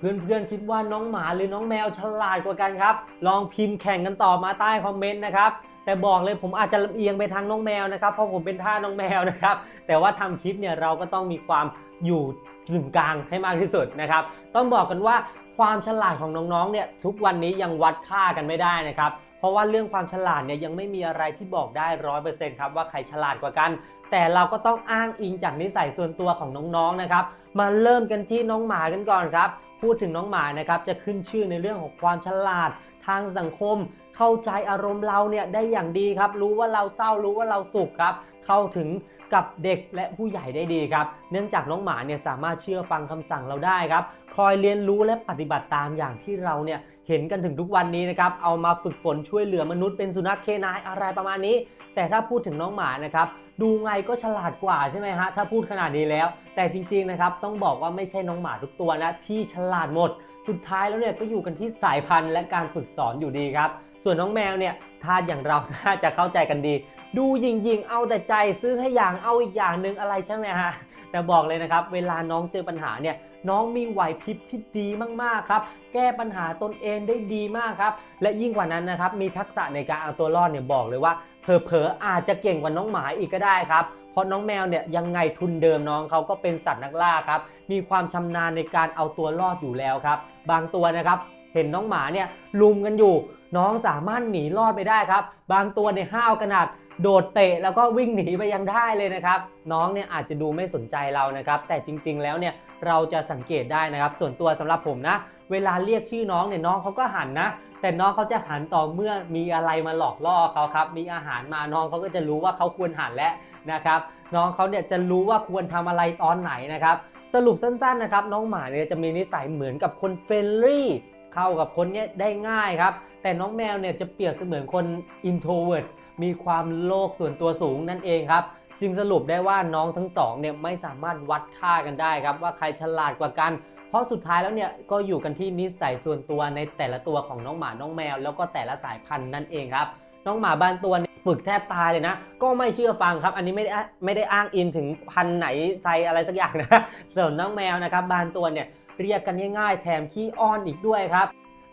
เพื่อนๆคิดว่าน้องหมาหรือน้องแมวฉลาดกว่ากันครับ ลองพิมพ์แข่งกันต่อมาใต้คอมเมนต์นะครับแต่บอกเลยผมอาจจะลำเอียงไปทางน้องแมวนะครับเพราะผมเป็นท่าน้องแมวนะครับ แต่ว่าทำคลิปเนี่ยเราก็ต้องมีความอยู่กึ่งกลางให้มากที่สุดนะครับ ต้องบอกกันว่าความฉลาดของน้องๆเนี่ยทุกวันนี้ยังวัดค่ากันไม่ได้นะครับเพราะว่าเรื่องความฉลาดเนี่ยยังไม่มีอะไรที่บอกได้ร้อยเปอร์เซ็นต์ครับว่าใครฉลาดกว่ากัน แต่เราก็ต้องอ้างอิงจากนิสัยส่วนตัวของน้องๆนะครับมาเริ่มกันที่น้องหมากันก่อนครับ พูดถึงน้องหมานะครับจะขึ้นชื่อในเรื่องของความฉลาดทางสังคม เข้าใจอารมณ์เราเนี่ยได้อย่างดีครับ รู้ว่าเราเศร้ารู้ว่าเราสุขครับ เข้าถึงกับเด็กและผู้ใหญ่ได้ดีครับ เนื่องจากน้องหมาเนี่ยสามารถเชื่อฟังคำสั่งเราได้ครับ คอยเรียนรู้และปฏิบัติตามอย่างที่เราเนี่ย เห็นกันถึงทุกวันนี้นะครับ เอามาฝึกฝนช่วยเหลือมนุษย์เป็นสุนัขเคนายอะไรประมาณนี้ แต่ถ้าพูดถึงน้องหมานะครับ ดูไงก็ฉลาดกว่าใช่ไหมฮะ ถ้าพูดขนาดนี้แล้ว แต่จริงๆนะครับ ต้องบอกว่าไม่ใช่น้องหมาทุกตัวนะที่ฉลาดหมด สุดท้ายแล้วเนี่ยก็อยู่กันที่สายพันธุ์และการฝึกสอนอยู่ดีครับ ส่วนน้องแมวเนี่ยถ้าอย่างเราน่าจะเข้าใจกันดี ดูยิงยิงๆเอาแต่ใจซื้อให้อย่างเอาอีกอย่างหนึ่งอะไรใช่ไหมฮะแต่บอกเลยนะครับ เวลาน้องเจอปัญหาเนี่ยน้องมีไหวพริบที่ดีมากๆครับ แก้ปัญหาตนเองได้ดีมากครับ และยิ่งกว่านั้นนะครับ มีทักษะในการเอาตัวรอดเนี่ยบอกเลยว่าเผลอๆอาจจะเก่งกว่าน้องหมาอีกก็ได้ครับ เพราะน้องแมวเนี่ยยังไงทุนเดิมน้องเขาก็เป็นสัตว์นักล่าครับ มีความชำนาญในการเอาตัวรอดอยู่แล้วครับ บางตัวนะครับ เห็นน้องหมาเนี่ยลุมกันอยู่ น้องสามารถหนีรอดไปได้ครับ บางตัวเนี่ยห้าวขนาดโดดเตะแล้วก็วิ่งหนีไปยังได้เลยนะครับ น้องเนี่ยอาจจะดูไม่สนใจเรานะครับ แต่จริงๆแล้วเนี่ยเราจะสังเกตได้นะครับ ส่วนตัวสำหรับผมนะ เวลาเรียกชื่อน้องเนี่ยน้องเขาก็หันนะ แต่น้องเขาจะหันต่อเมื่อมีอะไรมาหลอกล่อเขาครับ มีอาหารมาน้องเขาก็จะรู้ว่าเขาควรหันแล้วนะครับ น้องเขาเนี่ยจะรู้ว่าควรทำอะไรตอนไหนนะครับ สรุปสั้นๆนะครับ น้องหมาเนี่ยจะมีนิสัยเหมือนกับคนเฟรนลี่ เข้ากับคนเนี้ยได้ง่ายครับ แต่น้องแมวเนี่ยจะเปรียบเสมือนคน introvert มีความโลกส่วนตัวสูงนั่นเองครับ จึงสรุปได้ว่าน้องทั้งสองเนี่ยไม่สามารถวัดค่ากันได้ครับ ว่าใครฉลาดกว่ากัน เพราะสุดท้ายแล้วเนี่ยก็อยู่กันที่นิสัยส่วนตัวในแต่ละตัวของน้องหมาน้องแมว แล้วก็แต่ละสายพันธุ์นั่นเองครับ น้องหมาบางตัวเฝึกแทบตายเลยนะ ก็ไม่เชื่อฟังครับ อันนี้ไม่ได้ไม่ได้อ้างอินถึงพันไหนใจอะไรสักอย่างนะส่วนน้องแมวนะครับบางตัวเนี่ยเรียกกันง่ายๆ แถมขี้อ้อนอีกด้วยครับ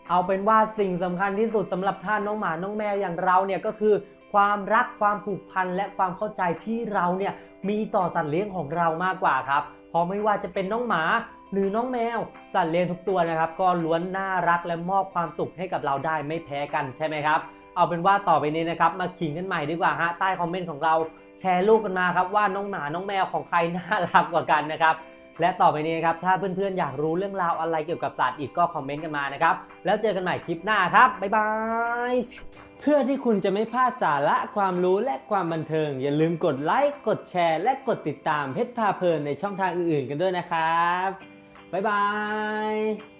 เอาเป็นว่าสิ่งสำคัญที่สุดสำหรับท่านน้องหมาน้องแมวอย่างเราเนี่ยก็คือความรักความผูกพันและความเข้าใจที่เราเนี่ยมีต่อสัตว์เลี้ยงของเรามากกว่าครับเพราะไม่ว่าจะเป็นน้องหมาหรือน้องแมว สัตว์เลี้ยงทุกตัวนะครับ ก็ล้วนน่ารักและมอบความสุขให้กับเราได้ไม่แพ้กันใช่ไหมครับ เอาเป็นว่าต่อไปนี้นะครับมาขิงกันใหม่ดีกว่าฮะใต้คอมเมนต์ของเราแชร์รูปกันมาครับว่าน้องหมาน้องแมวของใครน่ารักกว่ากันนะครับและต่อไปนี้นะครับถ้าเพื่อนๆอยากรู้เรื่องราวอะไรเกี่ยวกับสัตว์อีกก็คอมเมนต์กันมานะครับแล้วเจอกันใหม่คลิปหน้าครับบ๊ายบายเพื่อที่คุณจะไม่พลาดสาระความรู้และความบันเทิง อย่าลืมกดไลค์กดแชร์ และกดติดตามเพชรพาเพลินในช่องทางอื่นๆ กันด้วยนะครับบ๊ายบาย